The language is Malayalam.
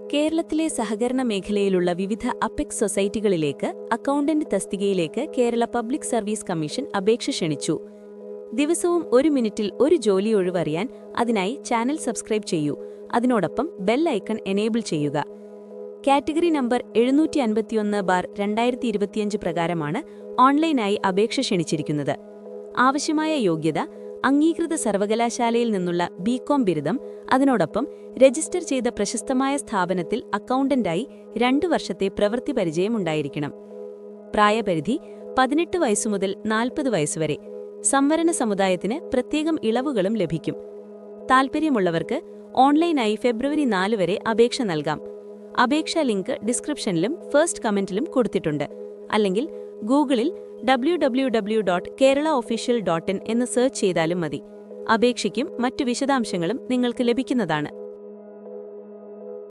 കേരളത്തിലെ സഹകരണ മേഖലയിലുള്ള വിവിധ അപെക്സ് സൊസൈറ്റികളിലേക്ക് അക്കൗണ്ടന്റ് തസ്തികയിലേക്ക് കേരള പബ്ലിക് സർവീസ് കമ്മീഷൻ അപേക്ഷ ക്ഷണിച്ചു. ദിവസവും ഒരു മിനിറ്റിൽ ഒരു ജോലി ഒഴിവറിയാൻ അതിനായി ചാനൽ സബ്സ്ക്രൈബ് ചെയ്യൂ. അതിനോടൊപ്പം ബെൽ ഐക്കൺ എനേബിൾ ചെയ്യുക. കാറ്റഗറി നമ്പർ എഴുന്നൂറ്റി അൻപത്തിയൊന്ന് ബാർ രണ്ടായിരത്തി ഇരുപത്തിയഞ്ച് പ്രകാരമാണ് ഓൺലൈനായി അപേക്ഷ ക്ഷണിച്ചിരിക്കുന്നത്. ആവശ്യമായ യോഗ്യത അംഗീകൃത സർവകലാശാലയിൽ നിന്നുള്ള ബികോം ബിരുദം അതിനോടൊപ്പം രജിസ്റ്റർ ചെയ്ത പ്രശസ്തമായ സ്ഥാപനത്തിൽ അക്കൗണ്ടന്റായി രണ്ടു വർഷത്തെ പ്രവൃത്തി പരിചയമുണ്ടായിരിക്കണം. പ്രായപരിധി പതിനെട്ട് വയസ്സുമുതൽ നാൽപ്പത് വയസ്സുവരെ സംവരണ സമുദായത്തിന് പ്രത്യേകം ഇളവുകളും ലഭിക്കും. താൽപ്പര്യമുള്ളവർക്ക് ഓൺലൈനായി ഫെബ്രുവരി നാല് വരെ അപേക്ഷ നൽകാം. അപേക്ഷാ ലിങ്ക് ഡിസ്ക്രിപ്ഷനിലും ഫസ്റ്റ് കമന്റിലും കൊടുത്തിട്ടുണ്ട്. അല്ലെങ്കിൽ ഗൂഗിളിൽ W W W dot Kerala official dot in എന്ന് സെർച്ച് ചെയ്താലും മതി. അപേക്ഷയ്ക്കും മറ്റു വിശദാംശങ്ങളും നിങ്ങൾക്ക് ലഭിക്കുന്നതാണ്.